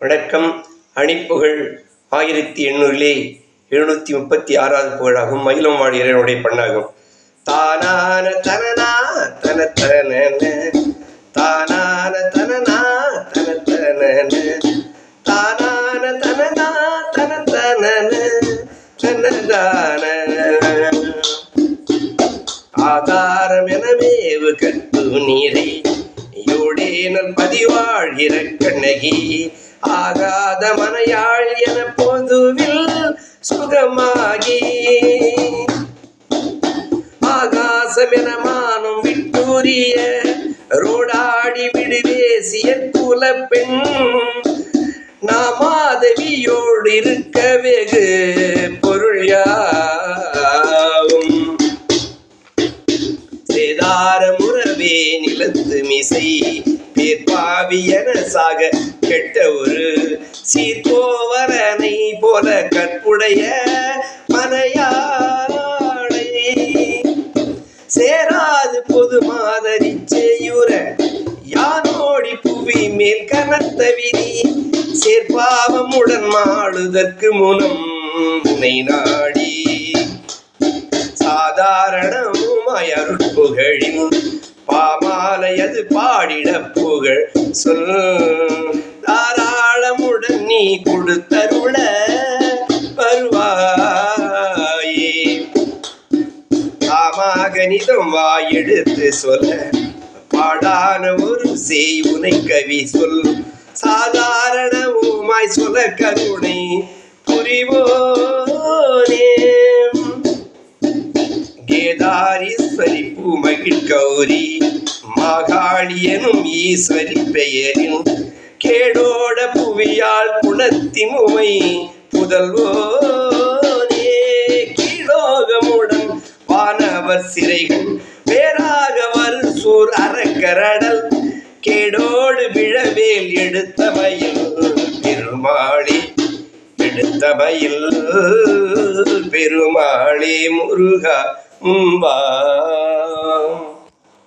வணக்கம். அணிப்புகழ் ஆயிரத்தி எண்ணூறிலே எழுநூற்றி முப்பத்தி ஆறாவது புகழாகும் மயிலம் வாழ பண்ணாகும். தானான தனனா தன தன தானான தனனா தன தன தானான தனனா தன தன தனதான ஆதாரம் எனவேவு கற்பு நீரை யோடேனல் பதிவாழ்கிற கண்ணகி ஆகாத மனையாள் என பொதுவில் சுகமாகி. ஆகாசம் என மானம் விட்டூரிய ரோடாடி விடுவேசிய குல பெண் நாமாதவியோடு இருக்க வெகு பொருள் யாவும். சேதார முறவே நிலத்து மிசை பேர்பாவி பாவியன சாக கெட்ட ஒரு சீர்கோவரனை போல கற்புடைய மனையாளை சேராது பொது மாதரி செய்யுற யானோடி புவி மேல் கனத்த விதி. சேர்பாவமுடன் மாடுதற்கு முனம் உனை நாடி. சாதாரணமாய் அருட்புகழின் பாமாலையது பாடிட புகழ் சொல். தாராளமுடன் நீ கொடுத்தருள வருவாயே. தாமாக நிதம் வாயெடுத்து சொல்ல பாடான ஒரு செய் உனை கவி சொல். சாதாரணமாய் சொல்ல கருணை புரிவோனே. கேதாரீஸ்வரி பூமகிழ் கௌரி மாகாளி எனும் ஈஸ்வரி பெயரின் கேடோட புவியால் குணத்திமுமை புதல்வோனே. கீழோகமுடன் வானவர் சிறைகள் வேறாக வரு சூர் அறக்கரடல். கேடோடு விழவேல் எடுத்த மயில் பெருமாளி எடுத்த மயில் பெருமாளே முருகா முன்பா